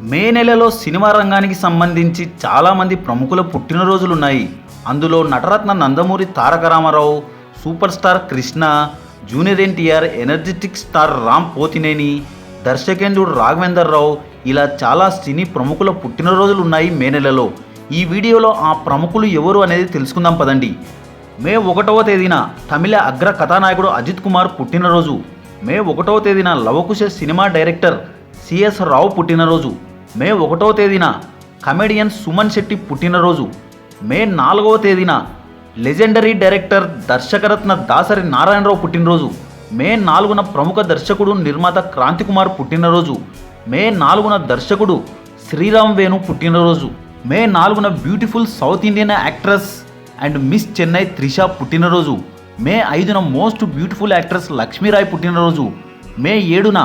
మే నెలలో సినిమా రంగానికి సంబంధించి చాలామంది ప్రముఖుల పుట్టినరోజులు ఉన్నాయి అందులో Nataratna Nandamuri Taraka Rama Rao super star Krishna junior NTR energetic star Ram Pothineni దర్శకేంద్రుడు Raghavender Rao ఇలా చాలా సినీ ప్రముఖుల పుట్టినరోజులు ఉన్నాయి మే నెలలో. ఈ వీడియోలో ఆ ప్రముఖులు ఎవరు అనేది తెలుసుకుందాం పదండి. మే ఒకటవ తేదీన తమిళ అగ్ర కథానాయకుడు అజిత్ కుమార్ పుట్టినరోజు. మే ఒకటవ తేదీన Lavakusa cinema director CS Rao పుట్టినరోజు. మే ఒకటవ తేదీన కమెడియన్ సుమన్ శెట్టి పుట్టినరోజు. మే నాలుగవ తేదీన లెజెండరీ డైరెక్టర్ దర్శకరత్న దాసరి నారాయణరావు పుట్టినరోజు. మే నాలుగున ప్రముఖ దర్శకుడు నిర్మాత క్రాంతికుమార్ పుట్టినరోజు. మే నాలుగున దర్శకుడు శ్రీరామ్ వేణు పుట్టినరోజు. మే నాలుగున beautiful south Indian actress and Miss Chennai Trisha పుట్టినరోజు. మే ఐదున మోస్ట్ బ్యూటిఫుల్ యాక్ట్రెస్ లక్ష్మీరాయ్ పుట్టినరోజు. మే ఏడున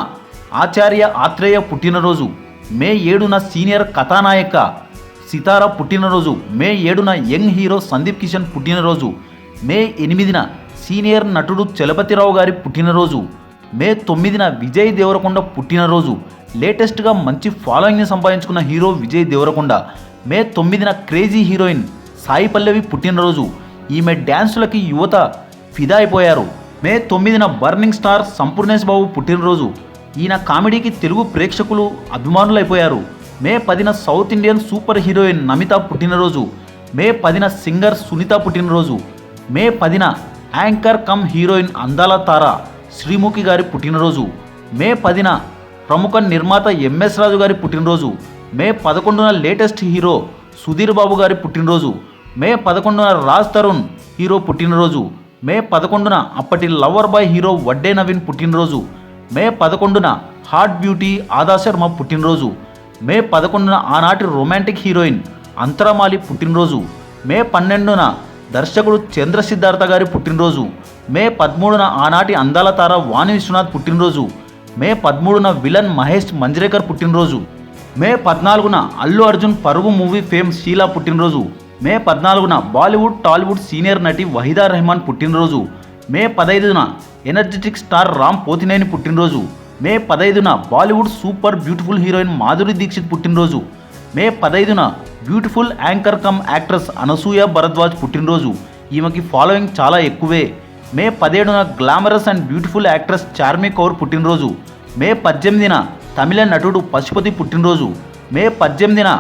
ఆచార్య ఆత్రేయ పుట్టినరోజు. మే ఏడున సీనియర్ కథానాయక సితార పుట్టినరోజు మే ఏడున యంగ్ హీరో సందీప్ కిషన్ పుట్టినరోజు మే ఎనిమిదిన సీనియర్ నటుడు చలపతిరావు గారి పుట్టినరోజు మే తొమ్మిదిన విజయ్ దేవరకొండ పుట్టినరోజు. లేటెస్ట్గా మంచి ఫాలోయింగ్ని సంపాదించుకున్న హీరో విజయ్ దేవరకొండ మే తొమ్మిదిన క్రేజీ హీరోయిన్ సాయి పల్లవి పుట్టినరోజు. ఈమె డ్యాన్సులకి యువత ఫిదా అయిపోయారు. మే తొమ్మిదిన బర్నింగ్ స్టార్ సంపూర్ణేష్ బాబు పుట్టినరోజు. ఈయన కామెడీకి తెలుగు ప్రేక్షకులు అభిమానులైపోయారు. మే పదిన south Indian super heroine Namitha పుట్టినరోజు. మే పదిన సింగర్ సునీత పుట్టినరోజు. మే పదిన యాంకర్ కమ్ హీరోయిన్ అందాల తార శ్రీముఖి గారి పుట్టినరోజు. మే పదిన ప్రముఖ నిర్మాత ఎంఎస్ రాజు గారి పుట్టినరోజు. మే పదకొండున లేటెస్ట్ హీరో సుధీర్ బాబు గారి పుట్టినరోజు. మే పదకొండున రాజ్ తరుణ్ హీరో పుట్టినరోజు. మే పదకొండున అప్పటి lover boy hero Vadde Naveen పుట్టినరోజు. మే పదకొండున హాట్ బ్యూటీ ఆదా శర్మ పుట్టినరోజు. మే పదకొండున ఆనాటి రొమాంటిక్ హీరోయిన్ అంతరమాలి పుట్టినరోజు. మే పన్నెండున దర్శకుడు చంద్ర సిద్ధార్థ గారి పుట్టినరోజు. మే పదమూడున ఆనాటి అందాల తార వాణి విశ్వనాథ్ పుట్టినరోజు. మే పదమూడున విలన్ మహేష్ మంజ్రేకర్ పుట్టినరోజు. మే పద్నాలుగున అల్లు అర్జున్ పరుగు మూవీ ఫేమ్ షీలా పుట్టినరోజు. మే పద్నాలుగున బాలీవుడ్ టాలీవుడ్ సీనియర్ నటి వహీదా రెహమాన్ పుట్టినరోజు. మే పదైదున ఎనర్జెటిక్ స్టార్ రామ్ పోతినేని పుట్టినరోజు. May పదైదున Bollywood super beautiful heroine Madhuri Dixit పుట్టినరోజు. May పదైదున beautiful anchor cum actress Anasuya Bharadwaj పుట్టినరోజు. ఈమెకి ఫాలోయింగ్ చాలా ఎక్కువే. మే పదిహేడున glamorous and beautiful actress Charmi Kaur పుట్టినరోజు. మే పద్దెనిమిదిన తమిళ నటుడు పశుపతి పుట్టినరోజు. మే పద్దెనిమిదిన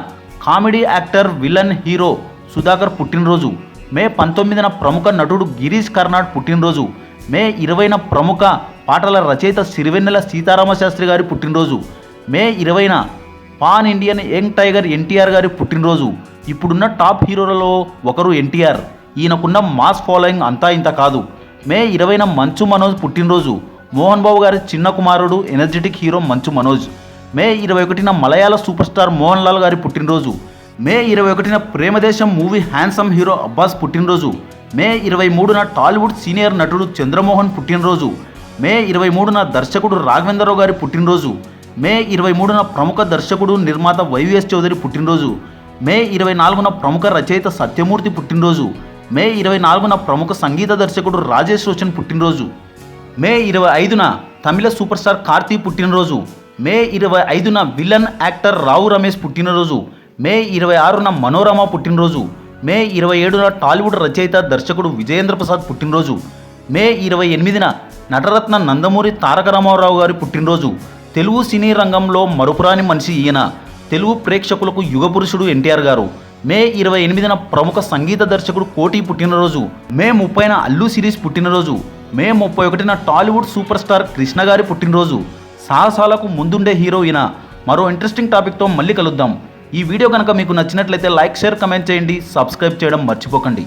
comedy actor villain hero Sudhakar పుట్టినరోజు. మే పంతొమ్మిదిన ప్రముఖ నటుడు గిరీష్ కర్నాడ్ పుట్టినరోజు. మే ఇరవైన ప్రముఖ పాటల రచయిత సిరివెన్నెల సీతారామశాస్త్రి గారి పుట్టినరోజు. మే ఇరవైన pan Indian young tiger NTR గారి పుట్టినరోజు. ఇప్పుడున్న టాప్ హీరోలలో ఒకరు ఎన్టీఆర్. ఈయనకున్న మాస్ ఫాలోయింగ్ అంతా ఇంత కాదు. మే ఇరవైన మంచు మనోజ్ పుట్టినరోజు. మోహన్ బాబు గారి చిన్న కుమారుడు energetic hero Manchu Manoj. May ఇరవై ఒకటిన మలయాళ సూపర్ స్టార్ మోహన్ లాల్ గారి పుట్టినరోజు. మే ఇరవై ఒకటిన Premadesam movie handsome hero Abbas పుట్టినరోజు. మే ఇరవై మూడున టాలీవుడ్ సీనియర్ నటుడు చంద్రమోహన్ పుట్టినరోజు. మే ఇరవై మూడున దర్శకుడు రాఘవేంద్రరావు గారి పుట్టినరోజు. మే ఇరవై మూడున ప్రముఖ దర్శకుడు నిర్మాత వైవిఎస్ చౌదరి పుట్టినరోజు. మే ఇరవై నాలుగున ప్రముఖ రచయిత సత్యమూర్తి పుట్టినరోజు. మే ఇరవై నాలుగున ప్రముఖ సంగీత దర్శకుడు రాజేష్ రోషన్ పుట్టినరోజు. మే ఇరవై ఐదున తమిళ సూపర్ స్టార్ కార్తీ పుట్టినరోజు. మే ఇరవై ఐదున విలన్ యాక్టర్ రావు రమేష్ పుట్టినరోజు. మే ఇరవై ఆరున మనోరమ పుట్టినరోజు. మే ఇరవై ఏడున టాలీవుడ్ రచయిత దర్శకుడు విజయేంద్ర ప్రసాద్ పుట్టినరోజు. మే ఇరవై ఎనిమిదిన నటరత్న నందమూరి తారక రామారావు గారి పుట్టినరోజు. తెలుగు సినీ రంగంలో మరుపురాని మనిషి ఈయన. తెలుగు ప్రేక్షకులకు యుగపురుషుడు ఎన్టీఆర్ గారు. మే ఇరవై ఎనిమిదిన ప్రముఖ సంగీత దర్శకుడు కోటి పుట్టినరోజు. మే ముప్పైన అల్లు సిరీస్ పుట్టినరోజు. మే ముప్పై ఒకటిన టాలీవుడ్ సూపర్ స్టార్ కృష్ణ గారి పుట్టినరోజు. సాహసాలకు ముందుండే హీరో ఈయన. మరో ఇంట్రెస్టింగ్ టాపిక్తో మళ్ళీ కలుద్దాం. ఈ వీడియో కనుక మీకు నచ్చినట్లయితే లైక్ షేర్ కమెంట్ చేయండి. సబ్స్క్రైబ్ చేయడం మర్చిపోకండి.